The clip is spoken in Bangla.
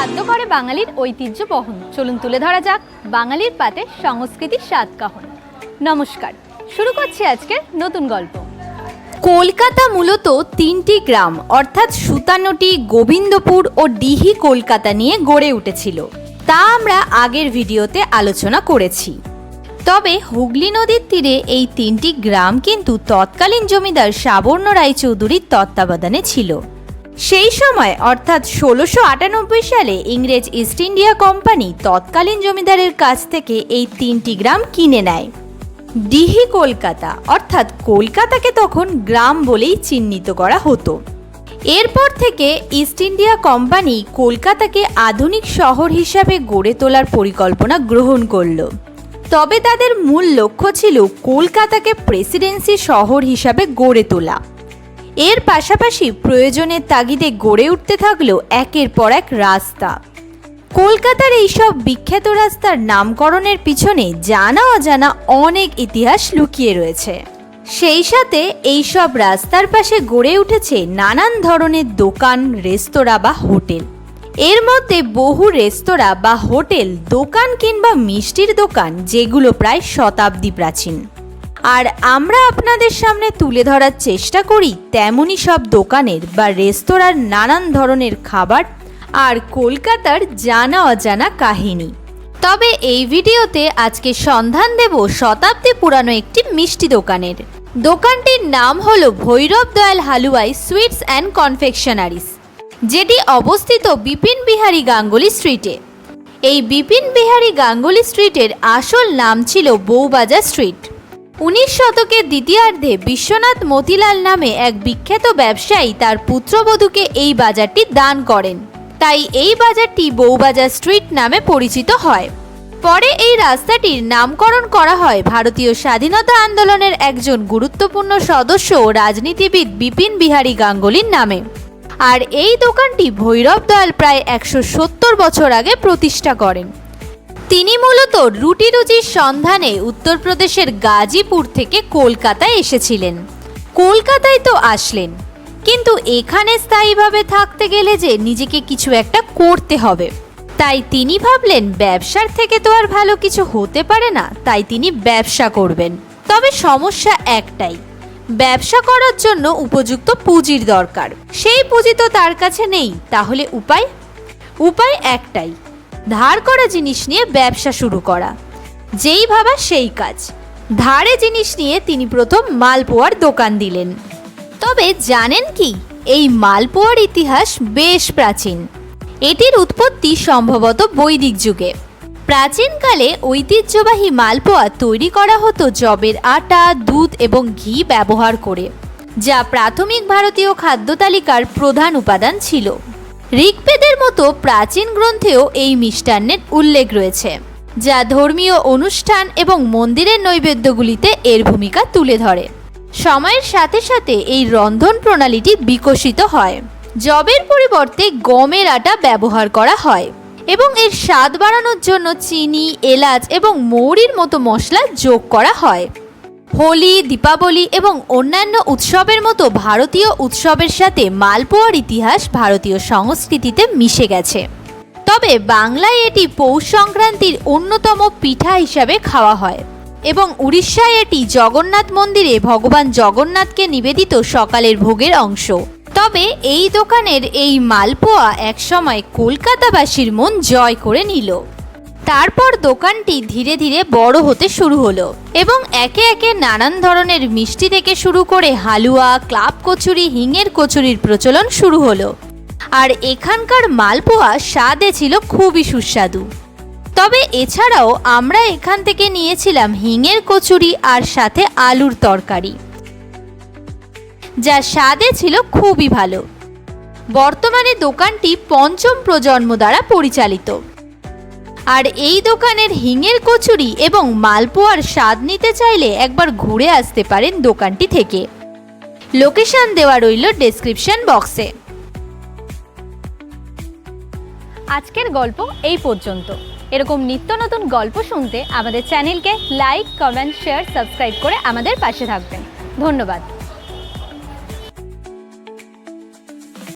খাদ্য করে বাঙালির ঐতিহ্য বহন। চলুন তুলে ধরা যাক বাঙালির পাতে সংস্কৃতির স্বাদ কাহন নমস্কার, শুরু করছি আজকের নতুন গল্প। কলকাতা মূলত তিনটি গ্রাম, অর্থাৎ সুতানটি, গোবিন্দপুর ও ডিহি কলকাতা নিয়ে গড়ে উঠেছিল। তা আমরা আগের ভিডিওতে আলোচনা করেছি। তবে হুগলি নদীর তীরে এই তিনটি গ্রাম কিন্তু তৎকালীন জমিদার সাবর্ণ রায়চৌধুরীর তত্ত্বাবধানে ছিল। সেই সময়, অর্থাৎ ষোলোশো আটানব্বই সালে ইংরেজ ইস্ট ইন্ডিয়া কোম্পানি তৎকালীন জমিদারের কাছ থেকে এই তিনটি গ্রাম কিনে নেয়। ডিহি কলকাতা, অর্থাৎ কলকাতাকে তখন গ্রাম বলেই চিহ্নিত করা হতো। এরপর থেকে ইস্ট ইন্ডিয়া কোম্পানি কলকাতাকে আধুনিক শহর হিসাবে গড়ে তোলার পরিকল্পনা গ্রহণ করল। তবে তাদের মূল লক্ষ্য ছিল কলকাতাকে প্রেসিডেন্সি শহর হিসাবে গড়ে তোলা। এর পাশাপাশি প্রয়োজনের তাগিদে গড়ে উঠতে থাকল একের পর এক রাস্তা। কলকাতার এইসব বিখ্যাত রাস্তার নামকরণের পিছনে জানা অজানা অনেক ইতিহাস লুকিয়ে রয়েছে। সেই সাথে এইসব রাস্তার পাশে গড়ে উঠেছে নানান ধরনের দোকান, রেস্তোরাঁ বা হোটেল। এর মধ্যে বহু রেস্তোরাঁ বা হোটেল, দোকান কিংবা মিষ্টির দোকান, যেগুলো প্রায় শতাব্দী প্রাচীন। আর আমরা আপনাদের সামনে তুলে ধরার চেষ্টা করি তেমনই সব দোকানের বা রেস্তোরাঁর নানান ধরনের খাবার আর কলকাতার জানা অজানা কাহিনী। তবে এই ভিডিওতে আজকে সন্ধান দেব শতাব্দী পুরানো একটি মিষ্টি দোকানের। দোকানটির নাম হলো ভৈরব দয়াল হালুয়াই সুইটস অ্যান্ড কনফেকশনারিস, যেটি অবস্থিত বিপিন বিহারী গাঙ্গুলি স্ট্রিটে। এই বিপিন বিহারী গাঙ্গুলি স্ট্রিটের আসল নাম ছিল বউবাজার স্ট্রিট। উনিশ শতকের দ্বিতীয়ার্ধে বিশ্বনাথ মতিলাল নামে এক বিখ্যাত ব্যবসায়ী তার পুত্রবধূকে এই বাজারটি দান করেন। তাই এই বাজারটি বউবাজার স্ট্রিট নামে পরিচিত হয়। পরে এই রাস্তাটির নামকরণ করা হয় ভারতীয় স্বাধীনতা আন্দোলনের একজন গুরুত্বপূর্ণ সদস্য ও রাজনীতিবিদ বিপিন বিহারী গাঙ্গুলির নামে। আর এই দোকানটি ভৈরব দয়াল প্রায় একশো সত্তর বছর আগে প্রতিষ্ঠা করেন। তিনি মূলত রুটি রুজির সন্ধানে উত্তরপ্রদেশের গাজীপুর থেকে কলকাতায় এসেছিলেন। কলকাতায় তো আসলেন, কিন্তু এখানে স্থায়ীভাবে থাকতে গেলে যে নিজেকে কিছু একটা করতে হবে। তাই তিনি ভাবলেন, ব্যবসার থেকে তো আর ভালো কিছু হতে পারে না, তাই তিনি ব্যবসা করবেন। তবে সমস্যা একটাই, ব্যবসা করার জন্য উপযুক্ত পুঁজির দরকার। সেই পুঁজি তো তার কাছে নেই, তাহলে উপায়? উপায় একটাই ধার করা জিনিস নিয়ে ব্যবসা শুরু করা। যেই ভাবা সেই কাজ। ধারে জিনিস নিয়ে তিনি প্রথম মালপোয়ার দোকান দিলেন। তবে জানেন কি, এই মালপোয়ার ইতিহাস বেশ প্রাচীন। এটির উৎপত্তি সম্ভবত বৈদিক যুগে। প্রাচীনকালে ঐতিহ্যবাহী মালপোয়া তৈরি করা হতো জবের আটা, দুধ এবং ঘি ব্যবহার করে, যা প্রাথমিক ভারতীয় খাদ্য তালিকার প্রধান উপাদান ছিল। ঋগ্বেদের মতো প্রাচীন গ্রন্থেও এই মিষ্টান্নের উল্লেখ রয়েছে, যা ধর্মীয় অনুষ্ঠান এবং মন্দিরের নৈবেদ্যগুলিতে এর ভূমিকা তুলে ধরে। সময়ের সাথে সাথে এই রন্ধন প্রণালীটি বিকশিত হয়। জবের পরিবর্তে গমের আটা ব্যবহার করা হয় এবং এর স্বাদ বাড়ানোর জন্য চিনি, এলাচ এবং মৌরির মতো মশলা যোগ করা হয়। হোলি, দীপাবলি এবং অন্যান্য উৎসবের মতো ভারতীয় উৎসবের সাথে মালপোয়ার ইতিহাস ভারতীয় সংস্কৃতিতে মিশে গেছে। তবে বাংলায় এটি পৌষ সংক্রান্তির অন্যতম পিঠা হিসাবে খাওয়া হয় এবং উড়িষ্যায় এটি জগন্নাথ মন্দিরে ভগবান জগন্নাথকে নিবেদিত সকালের ভোগের অংশ। তবে এই দোকানের এই মালপোয়া একসময় কলকাতাবাসীর মন জয় করে নিল। তারপর দোকানটি ধীরে ধীরে বড় হতে শুরু হলো এবং একে একে নানান ধরনের মিষ্টি থেকে শুরু করে হালুয়া, ক্লাব কচুরি, হিঙের কচুরির প্রচলন শুরু হলো। আর এখানকার মালপোয়া স্বাদে ছিল খুবই সুস্বাদু। তবে এছাড়াও আমরা এখান থেকে নিয়েছিলাম হিঙের কচুরি আর সাথে আলুর তরকারি। যা স্বাদে ছিল খুবই ভালো। বর্তমানে দোকানটি পঞ্চম প্রজন্ম দ্বারা পরিচালিত। আর এই দোকানের হিঙের কচুরি এবং মালপোয়ার স্বাদ নিতে চাইলে একবার ঘুরে আসতে পারেন দোকানটি থেকে। লোকেশন দেওয়া রইল ডেসক্রিপশন বক্সে আজকের গল্প এই পর্যন্ত। এরকম নিত্য নতুন গল্প শুনতে আমাদের চ্যানেলকে লাইক কমেন্ট শেয়ার সাবস্ক্রাইব করে আমাদের পাশে থাকবেন। ধন্যবাদ।